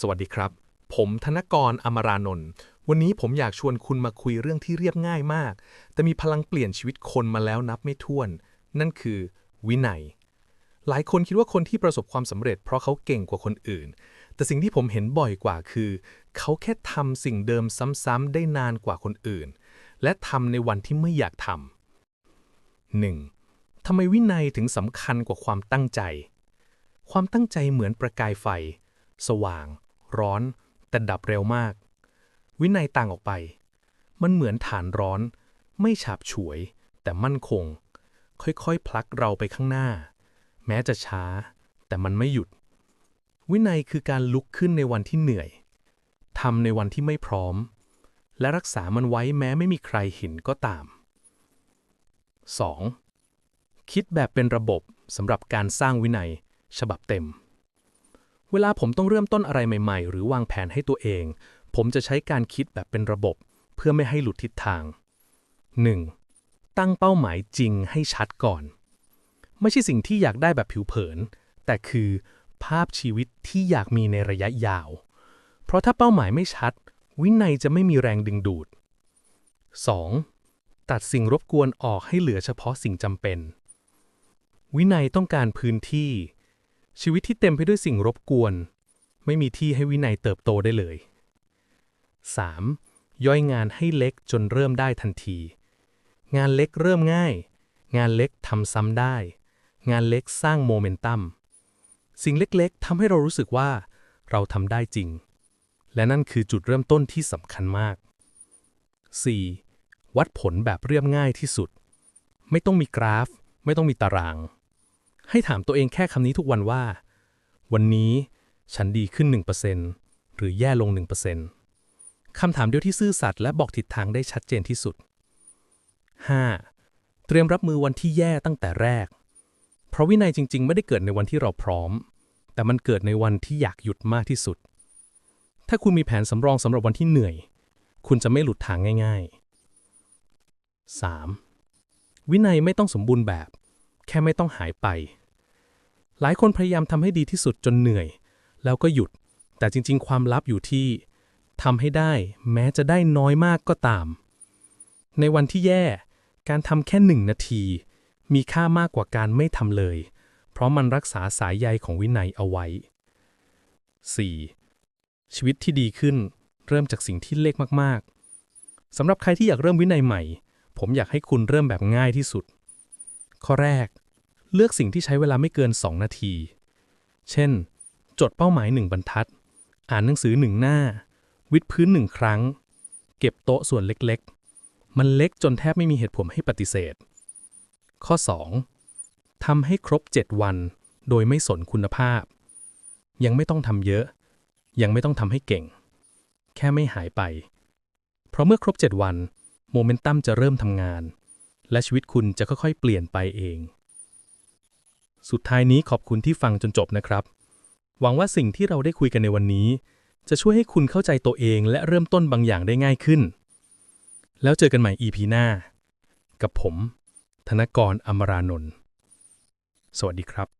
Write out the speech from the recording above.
สวัสดีครับ ผมธนกรอมรานนท์วันนี้ผมอยากชวนคุณมาคุยเรื่องที่เรียบง่ายมาก แต่มีพลังเปลี่ยนชีวิตคนมาแล้วนับไม่ถ้วน นั่นคือวินัย หลายคนคิดว่าคนที่ประสบความสำเร็จเพราะเขาเก่งกว่าคนอื่น แต่สิ่งที่ผมเห็นบ่อยกว่าคือ เขาแค่ทำสิ่งเดิมซ้ำๆได้นานกว่าคนอื่น และทำในวันที่ไม่อยากทำ 1. ทำไมวินัยถึงสำคัญกว่าความตั้งใจ ความตั้งใจเหมือนประกายไฟ สว่าง ร้อน แต่ดับเร็วมาก วินัยต่างออกไป มันเหมือนฐานร้อน ไม่ฉาบฉวย แต่มั่นคง ค่อยๆ พลักเราไปข้างหน้า แม้จะช้า แต่มันไม่หยุด วินัยคือการลุกขึ้นในวันที่เหนื่อยทำในวันที่ไม่พร้อม และรักษามันไว้แม้ไม่มีใครเห็นก็ตาม 2. คิดแบบเป็นระบบสำหรับการสร้างวินัย ฉบับเต็ม เวลาผมต้องเริ่มต้นอะไรใหม่ๆ หรือวางแผนให้ตัวเอง ผมจะใช้การคิดแบบเป็นระบบ เพื่อไม่ให้หลุดทิศทาง 1. ตั้งเป้าหมายจริงให้ชัดก่อน ไม่ใช่สิ่งที่อยากได้แบบผิวเผิน แต่คือภาพชีวิตที่อยากมีในระยะยาว เพราะถ้าเป้าหมายไม่ชัด วินัยจะไม่มีแรงดึงดูด 2. ตัดสิ่งรบกวนออกให้เหลือเฉพาะสิ่งจำเป็น วินัยต้องการพื้นที่ ชีวิตที่เต็มไปด้วยสิ่งรบกวน ไม่มีที่ให้วินัยเติบโตได้เลย 3. ย่อยงานให้เล็กจนเริ่มได้ทันที งานเล็กเริ่มง่าย งานเล็กทำซ้ำได้ งานเล็กสร้างโมเมนตัม สิ่งเล็กๆทำให้เรารู้สึกว่า เราทำได้จริง และนั่นคือจุดเริ่มต้นที่สำคัญมาก 4. วัดผลแบบเรียบง่ายที่สุด ไม่ต้องมีกราฟ ไม่ต้องมีตาราง ให้ถามตัวเองแค่คำนี้ทุกวันว่า วันนี้ฉันดีขึ้น 1%หรือแย่ลง 1%คำถามเดียวที่ซื่อสัตย์และบอกทิศทางได้ชัดเจนที่สุด 5. เตรียมรับมือวันที่แย่ตั้งแต่แรก เพราะวินัยจริง ๆ ไม่ได้เกิดในวันที่เราพร้อม แต่มันเกิดในวันที่อยากหยุดมากที่สุด ถ้าคุณมีแผนสำรองสำหรับวันที่เหนื่อย คุณจะไม่หลุดทางง่าย ๆ 3. วินัยไม่ต้องสมบูรณ์แบบ แค่ไม่ต้องหายไป หลายคนพยายามทำให้ดีที่สุดจนเหนื่อย แล้วก็หยุด แต่จริง ๆ ความลับอยู่ที่ทำให้ได้แม้จะได้น้อยมากก็ตาม ในวันที่แย่ การทำแค่หนึ่งนาที มีค่ามากกว่าการไม่ทำเลย เพราะมันรักษาสายใยของวินัยเอาไว้ 4. ชีวิตที่ดีขึ้น เริ่มจากสิ่งที่เล็กมาก ๆสำหรับใครที่อยากเริ่มวินัยใหม่ ผมอยากให้คุณเริ่มแบบง่ายที่สุด ข้อแรก เลือกสิ่งที่ใช้เวลาไม่เกิน 2 นาที เช่น จดเป้าหมายหนึ่งบรรทัด อ่านหนังสือหนึ่งหน้า วิดพื้นหนึ่งครั้ง เก็บโต๊ะส่วนเล็กๆ มันเล็กจนแทบไม่มีเหตุผลให้ปฏิเสธ ข้อ 2. ทำให้ครบ 7 วัน โดยไม่สนคุณภาพ ยังไม่ต้องทำเยอะ ยังไม่ต้องทำให้เก่ง แค่ไม่หายไป เพราะเมื่อครบ 7 วัน โมเมนตัมจะเริ่มทำงาน และชีวิตคุณจะค่อยๆ เปลี่ยนไปเอง สุดท้ายนี้ขอบคุณที่ฟังจนจบนะครับ หวังว่าสิ่งที่เราได้คุยกันในวันนี้ จะช่วยให้คุณเข้าใจตัวเองและเริ่มต้นบางอย่างได้ง่ายขึ้น แล้วเจอกันใหม่ EP หน้า กับผม ธนกรอมรานนท์สวัสดีครับ